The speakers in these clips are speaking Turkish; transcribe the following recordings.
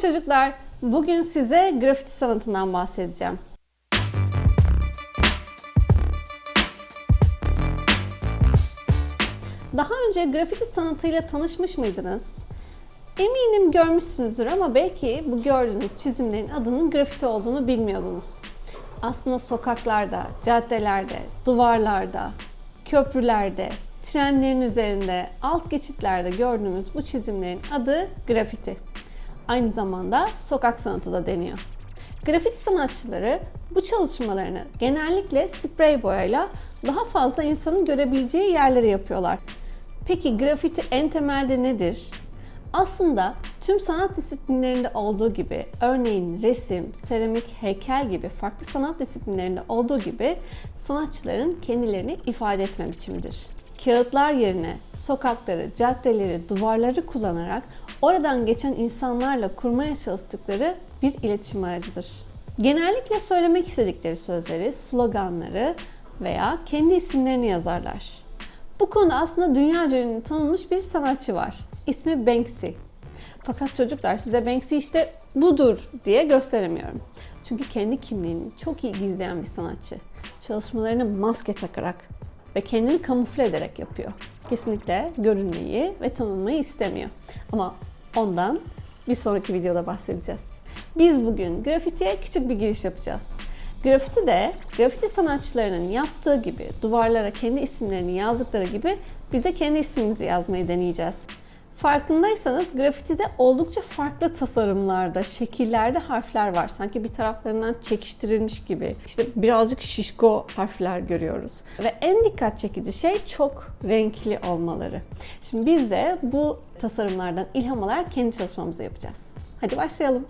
çocuklar. Bugün size grafiti sanatından bahsedeceğim. Daha önce grafiti sanatıyla tanışmış mıydınız? Eminim görmüşsünüzdür ama belki bu gördüğünüz çizimlerin adının grafiti olduğunu bilmiyordunuz. Aslında sokaklarda, caddelerde, duvarlarda, köprülerde, trenlerin üzerinde, alt geçitlerde gördüğümüz bu çizimlerin adı grafiti. Aynı zamanda sokak sanatı da deniyor. Grafiti sanatçıları bu çalışmalarını genellikle sprey boyayla daha fazla insanın görebileceği yerlere yapıyorlar. Peki grafiti en temelde nedir? Aslında tüm sanat disiplinlerinde olduğu gibi, örneğin resim, seramik, heykel gibi farklı sanat disiplinlerinde olduğu gibi sanatçıların kendilerini ifade etme biçimidir. Kağıtlar yerine sokakları, caddeleri, duvarları kullanarak oradan geçen insanlarla kurmaya çalıştıkları bir iletişim aracıdır. Genellikle söylemek istedikleri sözleri, sloganları veya kendi isimlerini yazarlar. Bu konuda aslında dünyaca ünlü tanınmış bir sanatçı var. İsmi Banksy. Fakat çocuklar size Banksy işte budur diye gösteremiyorum. Çünkü kendi kimliğini çok iyi gizleyen bir sanatçı. Çalışmalarını maske takarak ve kendini kamufle ederek yapıyor. Kesinlikle görünmeyi ve tanınmayı istemiyor. Ama ondan bir sonraki videoda bahsedeceğiz. Biz bugün grafitiye küçük bir giriş yapacağız. Grafiti de grafiti sanatçılarının yaptığı gibi duvarlara kendi isimlerini yazdıkları gibi bize kendi ismimizi yazmayı deneyeceğiz. Farkındaysanız grafitide oldukça farklı tasarımlarda, şekillerde harfler var. Sanki bir taraflarından çekiştirilmiş gibi. İşte birazcık şişko harfler görüyoruz. Ve en dikkat çekici şey çok renkli olmaları. Şimdi biz de bu tasarımlardan ilham alarak kendi çalışmamızı yapacağız. Hadi başlayalım.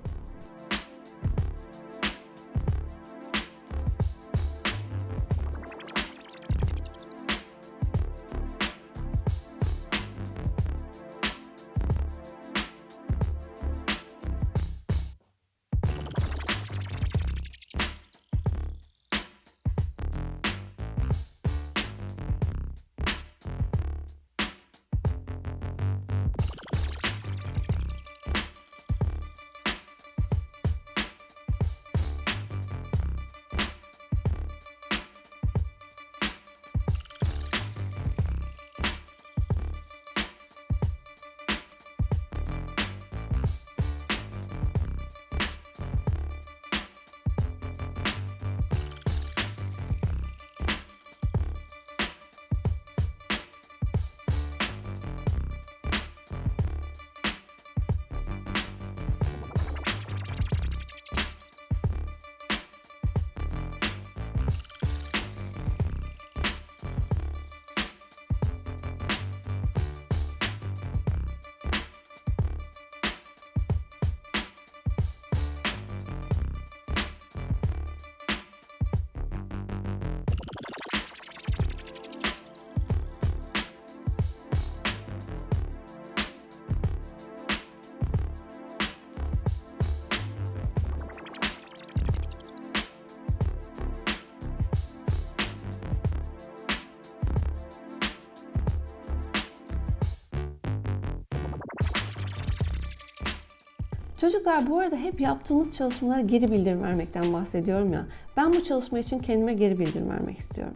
Çocuklar bu arada hep yaptığımız çalışmalara geri bildirim vermekten bahsediyorum ya. Ben bu çalışma için kendime geri bildirim vermek istiyorum.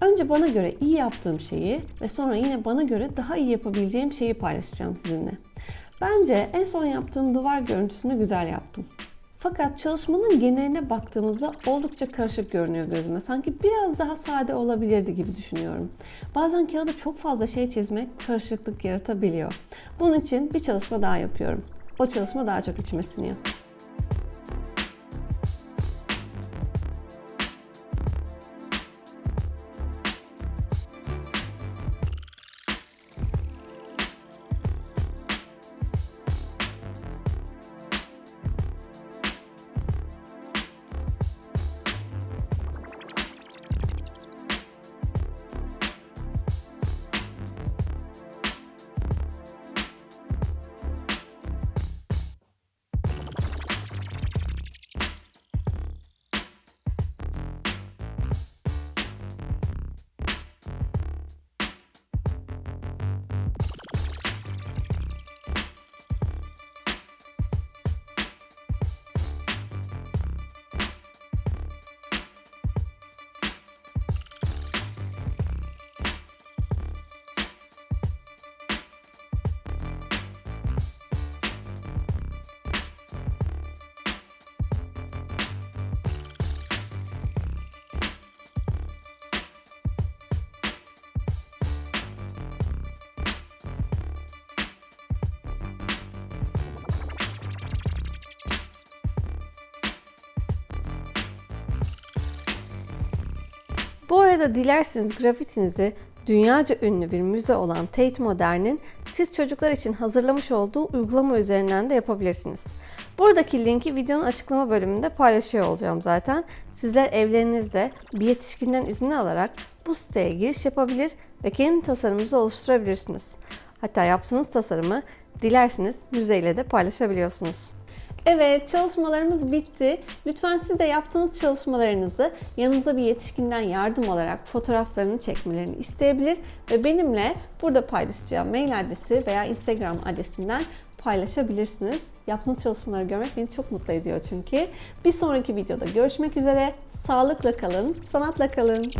Önce bana göre iyi yaptığım şeyi ve sonra yine bana göre daha iyi yapabileceğim şeyi paylaşacağım sizinle. Bence en son yaptığım duvar görüntüsünü güzel yaptım. Fakat çalışmanın geneline baktığımızda oldukça karışık görünüyor gözüme. Sanki biraz daha sade olabilirdi gibi düşünüyorum. Bazen kağıda çok fazla şey çizmek karışıklık yaratabiliyor. Bunun için bir çalışma daha yapıyorum. O çalışma daha çok içime siniyor. Bu arada dilerseniz grafitinizi dünyaca ünlü bir müze olan Tate Modern'in siz çocuklar için hazırlamış olduğu uygulama üzerinden de yapabilirsiniz. Buradaki linki videonun açıklama bölümünde paylaşıyor olacağım zaten. Sizler evlerinizde bir yetişkinden izin alarak bu siteye giriş yapabilir ve kendi tasarımınızı oluşturabilirsiniz. Hatta yaptığınız tasarımı dilerseniz müzeyle de paylaşabiliyorsunuz. Evet, çalışmalarımız bitti. Lütfen siz de yaptığınız çalışmalarınızı yanınızda bir yetişkinden yardım olarak fotoğraflarını çekmelerini isteyebilir ve benimle burada paylaşacağım mail adresi veya Instagram adresinden paylaşabilirsiniz. Yaptığınız çalışmaları görmek beni çok mutlu ediyor çünkü. Bir sonraki videoda görüşmek üzere. Sağlıkla kalın, sanatla kalın.